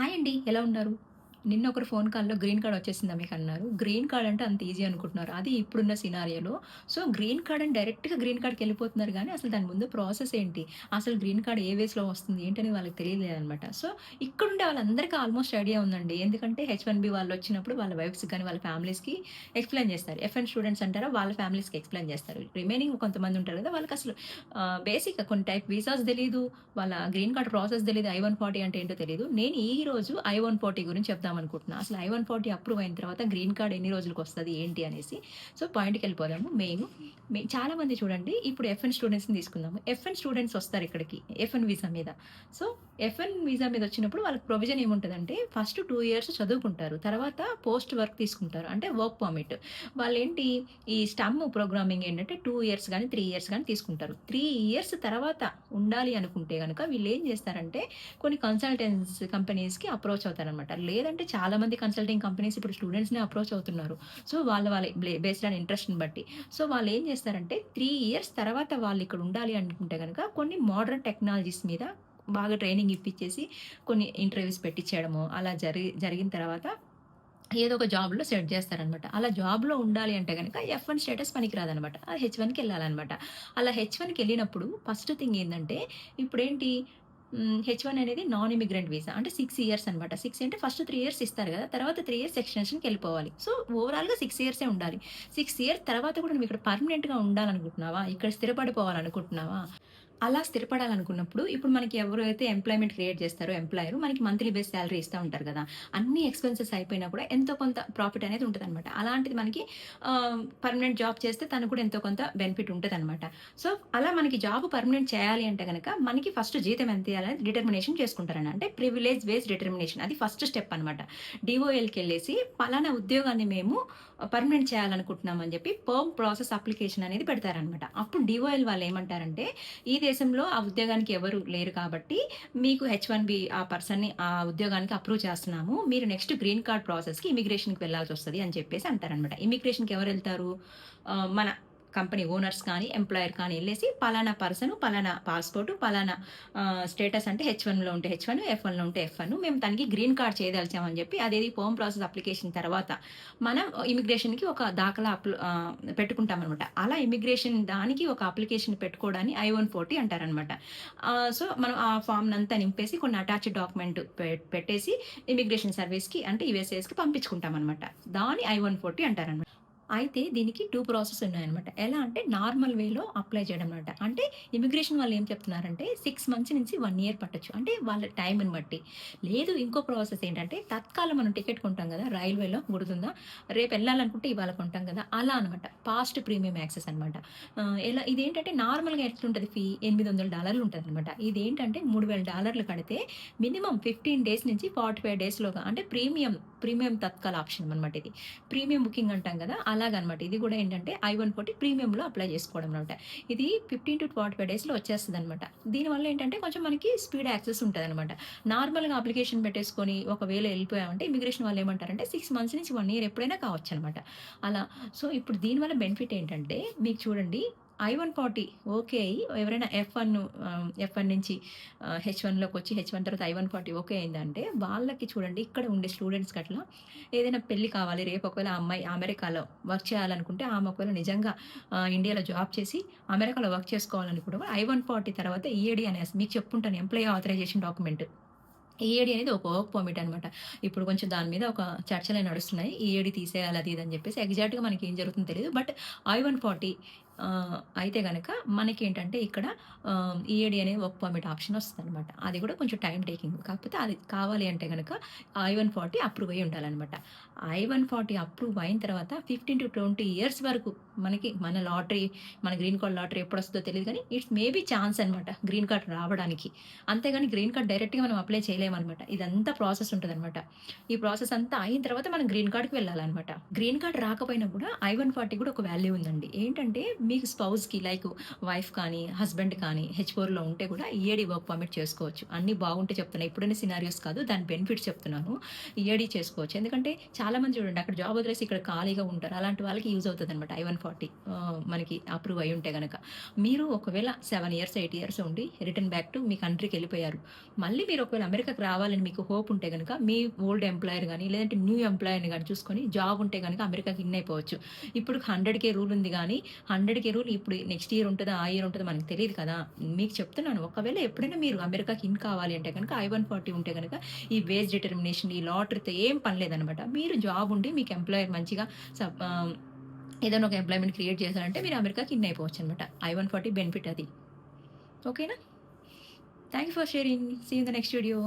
Hi అండి ఎలా ఉన్నారు? నిన్న ఒకరు ఫోన్ కాల్లో గ్రీన్ కార్డ్ వచ్చేసిందా మీకు అన్నారు. గ్రీన్ కార్డ్ అంటే అంత ఈజీ అనుకుంటున్నారు. అది ఇప్పుడున్న సినారియోలో. సో గ్రీన్ కార్డ్ అని డైరెక్ట్గా గ్రీన్ కార్డ్కి వెళ్ళిపోతున్నారు కానీ అసలు దాని ముందు ప్రాసెస్ ఏంటి? అసలు గ్రీన్ కార్డ్ ఏ వేస్లో వస్తుంది? ఏంటని వాళ్ళకి తెలియలేదనమాట సో ఇక్కడుండే వాళ్ళందరికీ ఆల్మోస్ట్ ఐడియా ఉందండి. ఎందుకంటే హెచ్ వన్ బి వాళ్ళు వచ్చినప్పుడు వాళ్ళ వైఫ్స్ కానీ వాళ్ళ ఫ్యామిలీస్కి ఎక్స్ప్లెయిన్ చేస్తారు. ఎఫ్ఎన్ స్టూడెంట్స్ అంటారా? వాళ్ళ ఫ్యామిలీస్కి ఎక్స్ప్లెయిన్ చేస్తారు. రిమైనింగ్ కొంతమంది ఉంటారు కదా వాళ్ళకి అసలు బేసిక్ కొన్ని టైప్ వీసాస్ తెలియదు వాళ్ళ గ్రీన్ కార్డ్ ప్రాసెస్ తెలియదు ఐ వన్ ఫార్టీ అంటే ఏంటో తెలియదు నేను ఈ రోజు ఐ వన్ ఫార్టీ గురించి చెప్తాను చేద్దాం అనుకుంటున్నా అసలు ఐ వన్ ఫార్టీ అప్రూవ్ అయిన తర్వాత గ్రీన్ కార్డ్ ఎన్ని రోజులకు వస్తుంది ఏంటి అనేసి. సో పాయింట్కి వెళ్ళిపోదాము. మెయిన్ చాలా మంది చూడండి ఇప్పుడు ఎఫ్ఎన్ స్టూడెంట్స్ని తీసుకుందాము. ఎఫ్ఎన్ స్టూడెంట్స్ వస్తారు ఇక్కడికి ఎఫ్ఎన్ వీసా మీద. సో ఎఫ్ఎన్ వీసా మీద వచ్చినప్పుడు వాళ్ళకి ప్రొవిజన్ ఏముంటుందంటే ఫస్ట్ టూ ఇయర్స్ చదువుకుంటారు. తర్వాత పోస్ట్ వర్క్ తీసుకుంటారు. అంటే వర్క్ పర్మిట్ వాళ్ళు ఏంటి ఈ స్టమ్ ప్రోగ్రామింగ్ ఏంటంటే టూ ఇయర్స్ కానీ త్రీ ఇయర్స్ కానీ తీసుకుంటారు. త్రీ ఇయర్స్ తర్వాత ఉండాలి అనుకుంటే కనుక వీళ్ళు ఏం చేస్తారంటే కొన్ని కన్సల్టెన్స్ కంపెనీస్కి అప్రోచ్ అవుతారనమాట లేదంటే చాలామంది కన్సల్టింగ్ కంపెనీస్ ఇప్పుడు స్టూడెంట్స్ని అప్రోచ్ అవుతున్నారు. సో వాళ్ళ వాళ్ళ బేస్డ్ ఆన్ ఇంట్రెస్ట్ని బట్టి. సో వాళ్ళు ఏం చేస్తారంటే త్రీ ఇయర్స్ తర్వాత వాళ్ళు ఇక్కడ ఉండాలి అనుకుంటే కనుక కొన్ని మోడర్న్ టెక్నాలజీస్ మీద బాగా ట్రైనింగ్ ఇప్పించేసి కొన్ని ఇంటర్వ్యూస్ పెట్టించడము అలా జరి జరిగిన తర్వాత ఏదో ఒక జాబ్లో సెట్ చేస్తారనమాట. అలా జాబ్లో ఉండాలి అంటే కనుక ఎఫ్ వన్ స్టేటస్ పనికిరాదనమాట. హెచ్ వన్కి వెళ్ళాలన్నమాట అలా హెచ్ వన్కి వెళ్ళినప్పుడు ఫస్ట్ థింగ్ ఏంటంటే ఇప్పుడేంటి? హెచ్ వన్ అనేది నాన్ ఇమిగ్రెంట్ వీసా అంటే సిక్స్ ఇయర్స్ అనమాట. సిక్స్ అంటే ఫస్ట్ త్రీ ఇయర్స్ ఇస్తారు కదా తర్వాత త్రీ ఇయర్స్ ఎక్స్టెన్షన్కి వెళ్ళిపోవాలి. సో ఓవరాల్గా సిక్స్ ఇయర్సే ఉండాలి. సిక్స్ ఇయర్స్ తర్వాత కూడా నువ్వు ఇక్కడ పర్మనెంట్గా ఉండాలనుకుంటున్నావా? ఇక్కడ స్థిరపడిపోవాలనుకుంటున్నావా? అలా స్థిరపడాలనుకున్నప్పుడు ఇప్పుడు మనకి ఎవరైతే ఎంప్లాయ్మెంట్ క్రియేట్ చేస్తారో ఎంప్లాయర్ మనకి మంత్లీ బేస్ శాలరీ ఇస్తూ ఉంటారు కదా. అన్ని ఎక్స్పెన్సెస్ అయిపోయినా కూడా ఎంతో కొంత ప్రాఫిట్ అనేది ఉంటుంది అనమాట అలాంటిది మనకి పర్మనెంట్ జాబ్ చేస్తే తనకు కూడా ఎంతో కొంత బెనిఫిట్ ఉంటుంది అనమాట సో అలా మనకి జాబ్ పర్మనెంట్ చేయాలి అంటే కనుక మనకి ఫస్ట్ జీతం ఎంత చేయాలని డిటర్మినేషన్ చేసుకుంటారని అంటే ప్రివిలేజ్ బేస్ డిటర్మినేషన్ అది ఫస్ట్ స్టెప్ అనమాట డిఓఎల్కి వెళ్ళేసి పలానా ఉద్యోగాన్ని మేము పర్మనెంట్ చేయాలనుకుంటున్నామని చెప్పి పర్మ్ ప్రాసెస్ అప్లికేషన్ అనేది పెడతారనమాట అప్పుడు డిఓఎల్ వాళ్ళు ఏమంటారంటే ఈ దేశంలో ఆ ఉద్యోగానికి ఎవరు లేరు కాబట్టి మీకు హెచ్ వన్ బి ఆ పర్సన్ని ఆ ఉద్యోగానికి అప్రూవ్ చేస్తున్నాము మీరు నెక్స్ట్ గ్రీన్ కార్డ్ ప్రాసెస్కి ఇమిగ్రేషన్కి వెళ్ళాల్సి వస్తుంది అని చెప్పేసి అంటారనమాట ఇమిగ్రేషన్కి ఎవరు వెళ్తారు? మన కంపెనీ ఓనర్స్ కానీ ఎంప్లాయర్ కానీ వెళ్ళేసి పలానా పర్సన్ పలానా పాస్పోర్ట్ పలానా స్టేటస్ అంటే హెచ్ వన్లో ఉంటే హెచ్ వన్ ఎఫ్ వన్లో ఉంటే ఎఫ్ వన్. మేము తనకి గ్రీన్ కార్డ్ చేయదలిచామని చెప్పి అదేది హోమ్ ప్రాసెస్ అప్లికేషన్ తర్వాత మనం ఇమిగ్రేషన్కి ఒక దాఖలా అప్లు పెట్టుకుంటామన్నమాట. పెట్టుకుంటాం అనమాట అలా ఇమిగ్రేషన్ దానికి ఒక అప్లికేషన్ పెట్టుకోవడాన్ని ఐ వన్ ఫోర్టీ అంటారనమాట సో మనం ఆ ఫామ్ అంతా నింపేసి కొన్ని అటాచ్ డాక్యుమెంట్ పెట్టేసి ఇమిగ్రేషన్ సర్వీస్కి అంటే యూఎస్ఏస్కి పంపించుకుంటాం అనమాట దాని ఐ వన్ ఫోర్టీ అంటారనమాట అయితే దీనికి టూ ప్రాసెస్ ఉన్నాయన్నమాట. ఎలా అంటే నార్మల్ వేలో అప్లై చేయడం అనమాట అంటే ఇమిగ్రేషన్ వాళ్ళు ఏం చెప్తున్నారంటే సిక్స్ మంత్స్ నుంచి వన్ ఇయర్ పట్టొచ్చు. అంటే వాళ్ళ టైంని బట్టి. లేదు ఇంకో ప్రాసెస్ ఏంటంటే తత్కాలం మనం టికెట్ కొంటాం కదా రైల్వేలో గుర్తుందా? రేపు వెళ్ళాలనుకుంటే ఇవాళ కొంటాం కదా అలా అనమాట పాస్ట్ ప్రీమియం యాక్సెస్ అనమాట ఎలా ఇదేంటంటే నార్మల్గా ఎట్లుంటుంది ఫీ ఎనిమిది వందల డాలర్లు ఉంటుంది అనమాట ఇదేంటంటే మూడు వేల డాలర్లు కడితే మినిమం ఫిఫ్టీన్ డేస్ నుంచి ఫార్టీ ఫైవ్ డేస్లోగా అంటే ప్రీమియం ప్రీమియం తత్కాల ఆప్షన్ అనమాట ఇది. ప్రీమియం బుకింగ్ అంటాం కదా అలాగనమాట. ఇది కూడా ఏంటంటే ఐ వన్ ఫోర్టీ ప్రీమియంలో అప్లై చేసుకోవడం అనమాట ఇది ఫిఫ్టీన్ టు ట్వంటీ ఫైవ్ డేస్లో వచ్చేస్తుంది అనమాట దీనివల్ల ఏంటంటే కొంచెం మనకి స్పీడ్ యాక్సెస్ ఉంటుంది అనమాట నార్మల్గా అప్లికేషన్ పెట్టేసుకొని ఒకవేళ వెళ్ళిపోయామంటే ఇమిగ్రేషన్ వాళ్ళు ఏమంటారంటే సిక్స్ మంత్స్ నుంచి వన్ ఇయర్ ఎప్పుడైనా కావచ్చు అనమాట అలా. సో ఇప్పుడు దీనివల్ల బెనిఫిట్ ఏంటంటే మీకు చూడండి ఐ వన్ ఫార్టీ ఓకే. అయ్యి ఎవరైనా ఎఫ్ వన్ ఎఫ్ వన్ నుంచి హెచ్ వన్లోకి వచ్చి హెచ్ వన్ తర్వాత ఐ వన్ ఫార్టీ ఓకే అయిందంటే వాళ్ళకి చూడండి ఇక్కడ ఉండే స్టూడెంట్స్కి అట్లా ఏదైనా పెళ్ళి కావాలి రేపు ఒకవేళ అమ్మాయి అమెరికాలో వర్క్ చేయాలనుకుంటే ఆమె ఒకవేళ నిజంగా ఇండియాలో జాబ్ చేసి అమెరికాలో వర్క్ చేసుకోవాలనుకుంటే ఐ వన్ ఫార్టీ తర్వాత ఈఏడి అనేసి మీకు చెప్పుంటాను ఎంప్లాయీ ఆథరైజేషన్ డాక్యుమెంట్ ఈఏడి అనేది ఒక వర్క్ పర్మిట్ అనమాట ఇప్పుడు కొంచెం దాని మీద ఒక చర్చలే నడుస్తున్నాయి. ఈఏడి తీసేయాలి అది ఇది అని చెప్పేసి ఎగ్జాక్ట్గా మనకి ఏం జరుగుతుందో తెలియదు. బట్ ఐ వన్ ఫార్టీ అయితే కనుక మనకి ఏంటంటే ఇక్కడ ఈఏడి అనే వర్క్ పర్మిట్ ఆప్షన్ వస్తుంది అనమాట అది కూడా కొంచెం టైం టేకింగ్. కాకపోతే అది కావాలి అంటే కనుక ఐ వన్ ఫార్టీ అప్రూవ్ అయ్యి ఉండాలన్నమాట. ఐ వన్ ఫార్టీ అప్రూవ్ అయిన తర్వాత ఫిఫ్టీన్ టు ట్వంటీ ఇయర్స్ వరకు మనకి మన లాటరీ మన గ్రీన్ కార్డ్ లాటరీ ఎప్పుడు వస్తుందో తెలియదు కానీ ఇట్స్ మేబీ ఛాన్స్ అనమాట గ్రీన్ కార్డ్ రావడానికి. అంతేగాని గ్రీన్ కార్డ్ డైరెక్ట్గా మనం అప్లై చేయలేమన్నమాట. ఇదంతా ప్రాసెస్ ఉంటుంది అనమాట ఈ ప్రాసెస్ అంతా అయిన తర్వాత మనం గ్రీన్ కార్డ్కి వెళ్ళాలన్నమాట. గ్రీన్ కార్డ్ రాకపోయినా కూడా ఐ వన్ ఫార్టీ కూడా ఒక వాల్యూ ఉందండి. ఏంటంటే మీకు స్పౌస్కి లైక్ వైఫ్ కానీ హస్బెండ్ కానీ హెచ్ ఫోర్లో ఉంటే కూడా ఈఏడి వర్క్ పర్మిట్ చేసుకోవచ్చు. అన్నీ బాగుంటే చెప్తున్నా. ఇప్పుడైనా సినారియోస్ కాదు దాని బెనిఫిట్స్ చెప్తున్నాను. ఈఏడి చేసుకోవచ్చు. ఎందుకంటే చాలామంది చూడండి అక్కడ జాబ్ వదిలేసి ఇక్కడ ఖాళీగా ఉంటారు. అలాంటి వాళ్ళకి యూజ్ అవుతుంది అనమాట ఐ వన్ ఫార్టీ మనకి అప్రూవ్ అయి ఉంటే కనుక మీరు ఒకవేళ సెవెన్ ఇయర్స్ ఎయిట్ ఇయర్స్ ఉండి రిటర్న్ బ్యాక్ టు మీ కంట్రీకి వెళ్ళిపోయారు. మళ్ళీ మీరు ఒకవేళ అమెరికాకి రావాలని మీకు హోప్ ఉంటే కనుక మీ ఓల్డ్ ఎంప్లాయర్ కానీ లేదంటే న్యూ ఎంప్లాయర్ని కానీ చూసుకొని జాబ్ ఉంటే కనుక అమెరికాకి ఇన్ అయిపోవచ్చు. ఇప్పుడు హండ్రెడ్ కే రూల్ ఉంది కానీ హండ్రెడ్ కే రూల్ ఇప్పుడు నెక్స్ట్ ఇయర్ ఉంటుందా ఆ ఇయర్ ఉంటుందో మనకు తెలియదు కదా. మీకు చెప్తున్నాను ఒకవేళ ఎప్పుడైనా మీరు అమెరికాకి ఇన్ కావాలి అంటే కనుక ఐ వన్ ఫార్టీ ఉంటే కనుక ఈ వేజ్ డిటర్మినేషన్ ఈ లాటరీతో ఏం పని లేదనమాట. మీరు జాబ్ ఉండి మీకు ఎంప్లాయర్ మంచిగా ఏదైనా ఒక ఎంప్లాయ్మెంట్ క్రియేట్ చేశారంటే మీరు అమెరికాకి ఇన్ అయిపోవచ్చు అనమాట ఐ వన్ ఫార్టీ బెనిఫిట్ అది. ఓకేనా? Thank you for sharing see in the next video